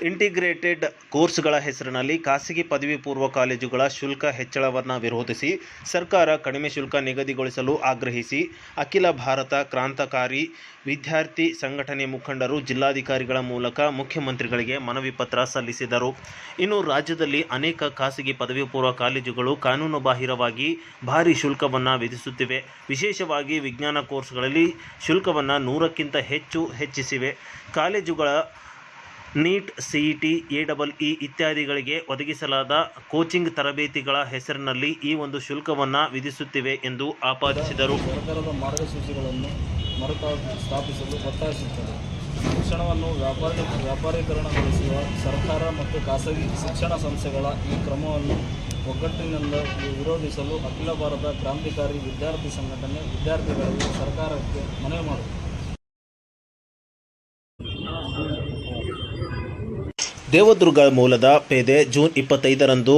Integrated ಕೋರ್ಸ್ಗಳ ಹೆಸರಿನಲ್ಲಿ ಖಾಸಗಿ ಪದವಿ ಪೂರ್ವ ಕಾಲೇಜುಗಳ ಶುಲ್ಕ ಹೆಚ್ಚಳವನ್ನು ವಿರೋಧಿಸಿ ಸರ್ಕಾರ ಕಡಿಮೆ ಶುಲ್ಕ ನಿಗದಿಗೊಳಿಸಲು ಆಗ್ರಹಿಸಿ. ಅಖಿಲ ಭಾರತ ಕ್ರಾಂತಕಾರಿ ವಿದ್ಯಾರ್ಥಿ ಸಂಘಟನೆ ಮುಖಂಡರು ಜಿಲ್ಲಾಧಿಕಾರಿಗಳ ಮೂಲಕ ಮುಖ್ಯಮಂತ್ರಿಗಳಿಗೆ ಮನವಿ ಪತ್ರ ಸಲ್ಲಿಸಿದರು. ಇನ್ನು ರಾಜ್ಯದಲ್ಲಿ ಅನೇಕ ಖಾಸಗಿ ಪದವಿ ಪೂರ್ವ ಕಾಲೇಜುಗಳು ಕಾನೂನುಬಾಹಿರವಾಗಿ ಭಾರಿ ಶುಲ್ಕವನ್ನು ವಿಧಿಸುತ್ತಿವೆ. ವಿಶೇಷವಾಗಿ ವಿಜ್ಞಾನ ಕೋರ್ಸ್ಗಳಲ್ಲಿ ಶುಲ್ಕವನ್ನು ನೂರಕ್ಕಿಂತ ಹೆಚ್ಚು ಹೆಚ್ಚಿಸಿವೆ. ಕಾಲೇಜುಗಳ NEET CET A double E ಇತ್ಯಾದಿಗಳಿಗೆ ಒದಗಿಸಲಾದ ಕೋಚಿಂಗ್ ತರಬೇತಿಗಳ ಹೆಸರಿನಲ್ಲಿ ಈ ಒಂದು ಶುಲ್ಕವನ್ನು ವಿಧಿಸುತ್ತಿವೆ ಎಂದು ಆಪಾದಿಸಿದರು. ಸರ್ಕಾರದ ಮಾರ್ಗಸೂಚಿಗಳನ್ನು ಮರುತಾ ಸ್ಥಾಪಿಸಲು ಒತ್ತಾಯಿಸುತ್ತದೆ. ಶಿಕ್ಷಣವನ್ನು ವ್ಯಾಪಾರಿ ವ್ಯಾಪಾರೀಕರಣಗೊಳಿಸುವ ಸರ್ಕಾರ ಮತ್ತು ಖಾಸಗಿ ಶಿಕ್ಷಣ ಸಂಸ್ಥೆಗಳ ಈ ಕ್ರಮವನ್ನು ಒಗ್ಗಟ್ಟಿನಿಂದ ವಿರೋಧಿಸಲು ಅಖಿಲ ಭಾರತ ಕ್ರಾಂತಿಕಾರಿ ವಿದ್ಯಾರ್ಥಿ ಸಂಘಟನೆ ವಿದ್ಯಾರ್ಥಿಗಳಿಗೆ ಸರ್ಕಾರಕ್ಕೆ ಮನವಿ ಮಾಡುತ್ತದೆ ದೇವದುರ್ಗ ಮೂಲದ ಪೇದೆ ಜೂನ್ ಇಪ್ಪತ್ತೈದರಂದು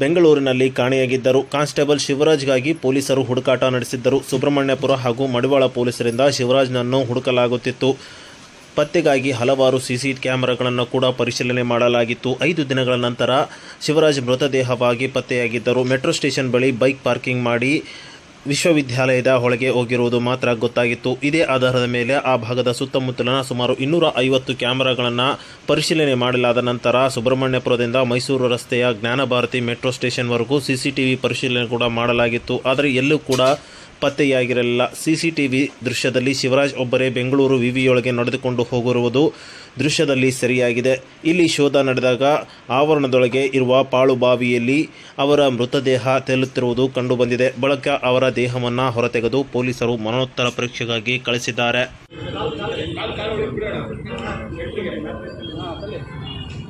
ಬೆಂಗಳೂರಿನಲ್ಲಿ ಕಾಣೆಯಾಗಿದ್ದರು. ಕಾನ್ಸ್ಟೇಬಲ್ ಶಿವರಾಜ್ಗಾಗಿ ಪೊಲೀಸರು ಹುಡುಕಾಟ ನಡೆಸಿದ್ದರು. ಸುಬ್ರಹ್ಮಣ್ಯಪುರ ಹಾಗೂ ಮಡಿವಾಳ ಪೊಲೀಸರಿಂದ ಶಿವರಾಜ್ನನ್ನು ಹುಡುಕಲಾಗುತ್ತಿತ್ತು. ಪತ್ತೆಗಾಗಿ ಹಲವಾರು ಸಿಸಿ ಕ್ಯಾಮೆರಾಗಳನ್ನು ಕೂಡ ಪರಿಶೀಲನೆ ಮಾಡಲಾಗಿತ್ತು. ಐದು ದಿನಗಳ ನಂತರ ಶಿವರಾಜ್ ಮೃತದೇಹವಾಗಿ ಪತ್ತೆಯಾಗಿದ್ದರು. ಮೆಟ್ರೋ ಸ್ಟೇಷನ್ ಬಳಿ ಬೈಕ್ ಪಾರ್ಕಿಂಗ್ ಮಾಡಿ ವಿಶ್ವವಿದ್ಯಾಲಯದ ಹೊಳಗೆ ಹೋಗಿರುವುದು ಮಾತ್ರ ಗೊತ್ತಾಗಿತ್ತು. ಇದೇ ಆಧಾರದ ಮೇಲೆ ಆ ಭಾಗದ ಸುತ್ತಮುತ್ತಲಿನ ಸುಮಾರು ಇನ್ನೂರ ಐವತ್ತು ಕ್ಯಾಮೆರಾಗಳನ್ನು ಪರಿಶೀಲನೆ ಮಾಡಲಾದ ನಂತರ ಸುಬ್ರಹ್ಮಣ್ಯಪುರದಿಂದ ಮೈಸೂರು ರಸ್ತೆಯ ಜ್ಞಾನಭಾರತಿ ಮೆಟ್ರೋ ಸ್ಟೇಷನ್ವರೆಗೂ ಸಿಸಿಟಿವಿ ಪರಿಶೀಲನೆ ಕೂಡ ಮಾಡಲಾಗಿತ್ತು. ಆದರೆ ಎಲ್ಲೂ ಕೂಡ ಪತ್ತೆಯಾಗಿರಲಿಲ್ಲ. ಸಿಸಿಟಿವಿ ದೃಶ್ಯದಲ್ಲಿ ಶಿವರಾಜ್ ಒಬ್ಬರೇ ಬೆಂಗಳೂರು ವಿವಿಯೊಳಗೆ ನಡೆದುಕೊಂಡು ಹೋಗಿರುವುದು ದೃಶ್ಯದಲ್ಲಿ ಸರಿಯಾಗಿದೆ. ಇಲ್ಲಿ ಶೋಧ ನಡೆದಾಗ ಆವರಣದೊಳಗೆ ಇರುವ ಪಾಳುಬಾವಿಯಲ್ಲಿ ಅವರ ಮೃತದೇಹ ತೇಲುತ್ತಿರುವುದು ಕಂಡುಬಂದಿದೆ. ಬಳಿಕ ಅವರ ದೇಹವನ್ನು ಹೊರತೆಗೆದು ಪೊಲೀಸರು ಮರಣೋತ್ತರ ಪರೀಕ್ಷೆಗಾಗಿ ಕಳಿಸಿದ್ದಾರೆ.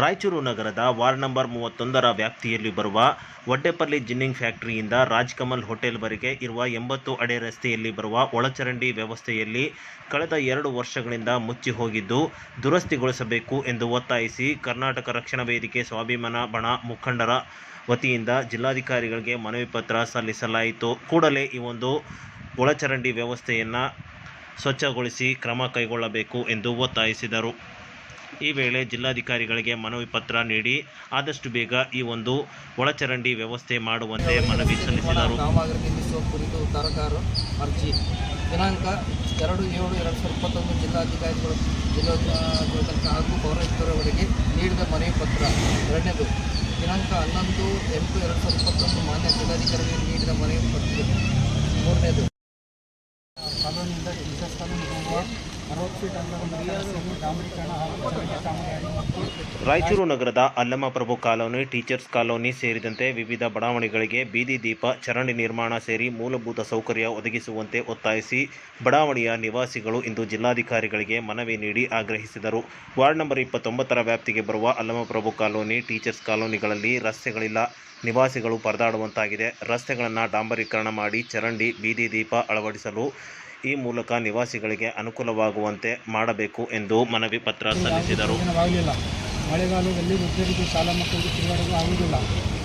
ರಾಯಚೂರು ನಗರದ ವಾರ್ಡ್ ನಂಬರ್ ಮೂವತ್ತೊಂದರ ವ್ಯಾಪ್ತಿಯಲ್ಲಿ ಬರುವ ವಡ್ಡೆಪಲ್ಲಿ ಜಿನ್ನಿಂಗ್ ಫ್ಯಾಕ್ಟರಿಯಿಂದ ರಾಜ್ಕಮಲ್ ಹೋಟೆಲ್ವರೆಗೆ ಇರುವ ಎಂಬತ್ತು ಅಡೆ ರಸ್ತೆಯಲ್ಲಿ ಬರುವ ಒಳಚರಂಡಿ ವ್ಯವಸ್ಥೆಯಲ್ಲಿ ಕಳೆದ ಎರಡು ವರ್ಷಗಳಿಂದ ಮುಚ್ಚಿ ಹೋಗಿದ್ದು ದುರಸ್ತಿಗೊಳಿಸಬೇಕು ಎಂದು ಒತ್ತಾಯಿಸಿ ಕರ್ನಾಟಕ ರಕ್ಷಣಾ ವೇದಿಕೆ ಸ್ವಾಭಿಮಾನ ಬಣ ಮುಖಂಡರ ವತಿಯಿಂದ ಜಿಲ್ಲಾಧಿಕಾರಿಗಳಿಗೆ ಮನವಿ ಪತ್ರ ಸಲ್ಲಿಸಲಾಯಿತು. ಕೂಡಲೇ ಈ ಒಂದು ಒಳಚರಂಡಿ ವ್ಯವಸ್ಥೆಯನ್ನು ಸ್ವಚ್ಛಗೊಳಿಸಿ ಕ್ರಮ ಕೈಗೊಳ್ಳಬೇಕು ಎಂದು ಒತ್ತಾಯಿಸಿದರು. ಈ ವೇಳೆ ಜಿಲ್ಲಾಧಿಕಾರಿಗಳಿಗೆ ಮನವಿ ಪತ್ರ ನೀಡಿ ಆದಷ್ಟು ಬೇಗ ಈ ಒಂದು ಒಳಚರಂಡಿ ವ್ಯವಸ್ಥೆ ಮಾಡುವಂತೆ ಮನವಿ ಸಲ್ಲಿಸಿದರು. ಕುರಿತು ತರಕಾರು ಅರ್ಜಿ. ದಿನಾಂಕ ಎರಡು ಏಳು ಎರಡು ಸಾವಿರದ ಇಪ್ಪತ್ತೊಂದು ಜಿಲ್ಲಾಧಿಕಾರಿಗಳು ಜಿಲ್ಲಾಧಿಕಾರಿ ಹಾಗೂ ಪೌರಾಯುಕ್ತರವರಿಗೆ ನೀಡಿದ ಮನವಿ ಪತ್ರ. ಎರಡನೇದು, ದಿನಾಂಕ ಹನ್ನೊಂದು ಎಂಟು ಎರಡು ಸಾವಿರದ ಇಪ್ಪತ್ತೊಂದು ಮಾನ್ಯ ಜಿಲ್ಲಾಧಿಕಾರಿಗಳಿಗೆ ನೀಡಿದ ಮನವಿ ಪತ್ರ. ಮೂರನೇದು ಕಾನೂನಿಂದ ಕಾನೂನು ರಾಯಚೂರು ನಗರದ ಅಲ್ಲಮಪ್ರಭು ಕಾಲೋನಿ, ಟೀಚರ್ಸ್ ಕಾಲೋನಿ ಸೇರಿದಂತೆ ವಿವಿಧ ಬಡಾವಣೆಗಳಿಗೆ ಬೀದಿ ದೀಪ, ಚರಂಡಿ ನಿರ್ಮಾಣ ಸೇರಿ ಮೂಲಭೂತ ಸೌಕರ್ಯ ಒದಗಿಸುವಂತೆ ಒತ್ತಾಯಿಸಿ ಬಡಾವಣೆಯ ನಿವಾಸಿಗಳು ಇಂದು ಜಿಲ್ಲಾಧಿಕಾರಿಗಳಿಗೆ ಮನವಿ ನೀಡಿ ಆಗ್ರಹಿಸಿದರು. ವಾರ್ಡ್ ನಂಬರ್ ಇಪ್ಪತ್ತೊಂಬತ್ತರ ವ್ಯಾಪ್ತಿಗೆ ಬರುವ ಅಲ್ಲಮಪ್ರಭು ಕಾಲೋನಿ, ಟೀಚರ್ಸ್ ಕಾಲೋನಿಗಳಲ್ಲಿ ರಸ್ತೆಗಳಿಲ್ಲ. ನಿವಾಸಿಗಳು ಪರದಾಡುವಂತಾಗಿದೆ. ರಸ್ತೆಗಳನ್ನು ಡಾಂಬರೀಕರಣ ಮಾಡಿ ಚರಂಡಿ, ಬೀದಿ ದೀಪ ಅಳವಡಿಸಲು ಈ ಮೂಲಕ ನಿವಾಸಿಗಳಿಗೆ ಅನುಕೂಲವಾಗುವಂತೆ ಮಾಡಬೇಕು ಎಂದು ಮನವಿ ಪತ್ರ ಸಲ್ಲಿಸಿದರು. ಮಳೆಗಾಲದಲ್ಲಿ ವೃದ್ಧರಿಗೆ ಶಾಲಾ ಮಕ್ಕಳಿಗೆ ತಿರುಗಾಡಲು ಆಗುವುದಿಲ್ಲ.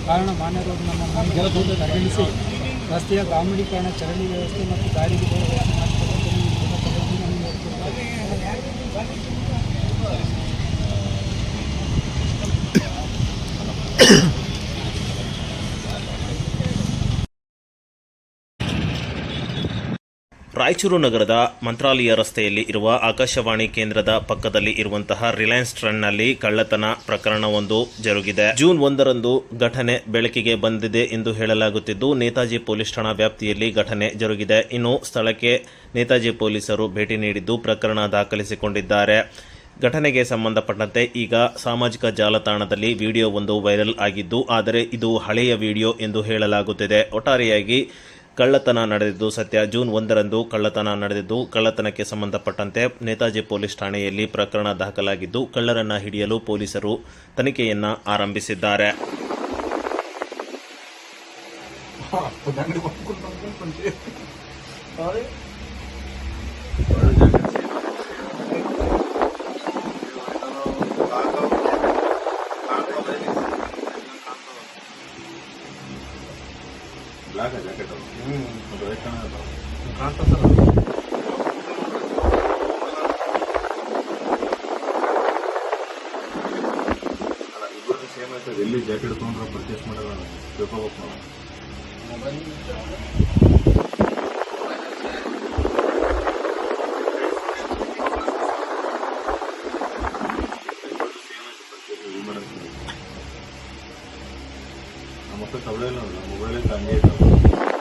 ಕಾರಣ ಮಾನ್ಯ ನಮ್ಮ ಮನೆಗಳನ್ನು ಪರಿಗಣಿಸಿ. ರಸ್ತೆಯ ಗ್ರಾಮೀಣೀಕರಣ ಚರಂಡಿ ವ್ಯವಸ್ಥೆ ಮತ್ತು ದಾರಿಗೆ ವ್ಯವಸ್ಥೆ ಮಾಡಿಕೊಡಬೇಕು ಎಂದು ಈ ಮೂಲಕ ಪತ್ರದಲ್ಲಿ ಮನವಿ ಮಾಡಿಕೊಳ್ಳುತ್ತೇವೆ. ರಾಯಚೂರು ನಗರದ ಮಂತ್ರಾಲಯ ರಸ್ತೆಯಲ್ಲಿ ಇರುವ ಆಕಾಶವಾಣಿ ಕೇಂದ್ರದ ಪಕ್ಕದಲ್ಲಿ ಇರುವಂತಹ ರಿಲಯನ್ಸ್ ಟ್ರೆಂಡ್ನಲ್ಲಿ ಕಳ್ಳತನ ಪ್ರಕರಣವೊಂದು ಜರುಗಿದೆ. ಜೂನ್ ಒಂದರಂದು ಘಟನೆ ಬೆಳಕಿಗೆ ಬಂದಿದೆ ಎಂದು ಹೇಳಲಾಗುತ್ತಿದ್ದು, ನೇತಾಜಿ ಪೊಲೀಸ್ ಠಾಣಾ ವ್ಯಾಪ್ತಿಯಲ್ಲಿ ಘಟನೆ ಜರುಗಿದೆ. ಇನ್ನು ಸ್ಥಳಕ್ಕೆ ನೇತಾಜಿ ಪೊಲೀಸರು ಭೇಟಿ ನೀಡಿದ್ದು ಪ್ರಕರಣ ದಾಖಲಿಸಿಕೊಂಡಿದ್ದಾರೆ. ಘಟನೆಗೆ ಸಂಬಂಧಪಟ್ಟಂತೆ ಈಗ ಸಾಮಾಜಿಕ ಜಾಲತಾಣದಲ್ಲಿ ವಿಡಿಯೋ ಒಂದು ವೈರಲ್ ಆಗಿದ್ದು, ಆದರೆ ಇದು ಹಳೆಯ ವಿಡಿಯೋ ಎಂದು ಹೇಳಲಾಗುತ್ತಿದೆ. ಒಟ್ಟಾರೆಯಾಗಿ ಕಳ್ಳತನ ನಡೆದಿದ್ದು ಸತ್ಯ ಜೂನ್ ಒಂದರಂದು ಕಳ್ಳತನ ನಡೆದಿದ್ದು ಕಳ್ಳತನಕ್ಕೆ ಸಂಬಂಧಪಟ್ಟಂತೆ ನೇತಾಜಿ ಪೊಲೀಸ್ ಠಾಣೆಯಲ್ಲಿ ಪ್ರಕರಣ ದಾಖಲಾಗಿದ್ದು ಕಳ್ಳರನ್ನ ಹಿಡಿಯಲು ಪೊಲೀಸರು ತನಿಖೆಯನ್ನ ಆರಂಭಿಸಿದ್ದಾರೆ. ಬ್ಲಾಕ್ ಜಾಕೆಟ್ ಅದು ವೈಟ್ ಅಲ್ಲ ಇಬ್ಬರದ್ದು ಸೇಮ್ ಆಯ್ತದೆ ಎಲ್ಲಿ ಜಾಕೆಟ್ ತೊಗೊಂಡ್ರೆ ಪರ್ಚೇಸ್ ಮಾಡಲ್ಲ ತಿಳ್ಕೊಬೇಕು ನಾವು ನಮ್ಮ ಮಕ್ಕಳು ತಗೊಳ್ಳೇ ಇಲ್ಲ ಮೊಬೈಲೇ ಹಂಗೆ ಇದ್ದಾವೆ